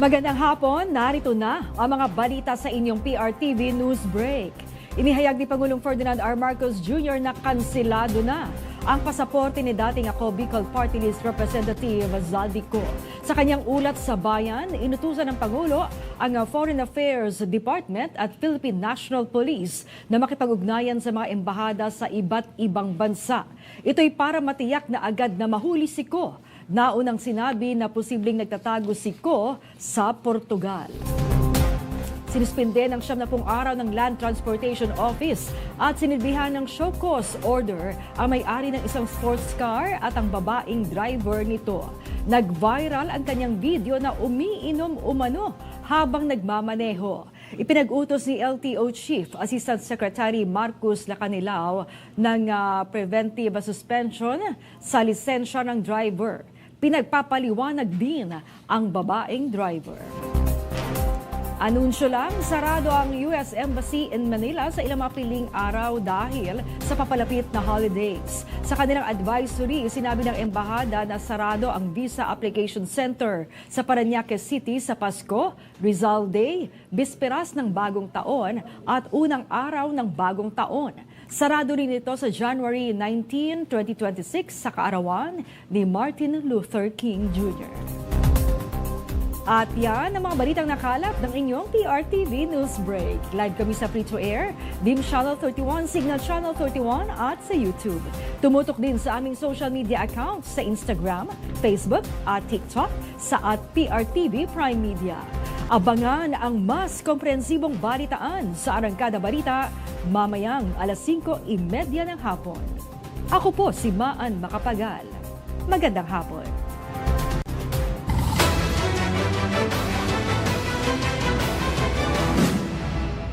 Magandang hapon, narito na ang mga balita sa inyong PRTV News Break. Inihayag ni Pangulong Ferdinand R. Marcos Jr. na kansilado na ang pasaporte ni dating ako Party List Representative Zaldico. Sa kanyang ulat sa bayan, inutusan ng Pangulo ang Foreign Affairs Department at Philippine National Police na makipag-ugnayan sa mga embahada sa iba't ibang bansa. Ito'y para matiyak na agad na mahuli si Ko Naunang sinabi na posibleng nagtatago si Ko sa Portugal. Sinuspinde ng siyam na pong araw ng Land Transportation Office at sinilbihan ng show cause order ang may-ari ng isang sports car at ang babaeng driver nito. Nag-viral ang kanyang video na umiinom umano habang nagmamaneho. Ipinag-utos ni LTO Chief Assistant Secretary Marcus Lacanilao ng ah, preventive suspension sa lisensya ng driver. Pinagpapaliwanag din ang babaeng driver. Anunsyo lang, sarado ang US Embassy in Manila sa ilang mapiling araw dahil sa papalapit na holidays. Sa kanilang advisory, sinabi ng embahada na sarado ang Visa Application Center sa Parañaque City sa Pasko, Rizal Day, bisperas ng bagong taon at unang araw ng bagong taon. Sarado rin ito sa January 19, 2026 sa kaarawan ni Martin Luther King Jr. At yan ang mga balitang nakalap ng inyong PRTV News Break. Live kami sa Free to Air, Dim Channel 31, Signal Channel 31 at sa YouTube. Tumutok din sa aming social media accounts sa Instagram, Facebook at TikTok sa at PRTV Prime Media. Abangan ang mas komprehensibong balitaan sa Arangkada Balita mamayang alas 5.30 ng hapon. Ako po si Maan Makapagal. Magandang hapon.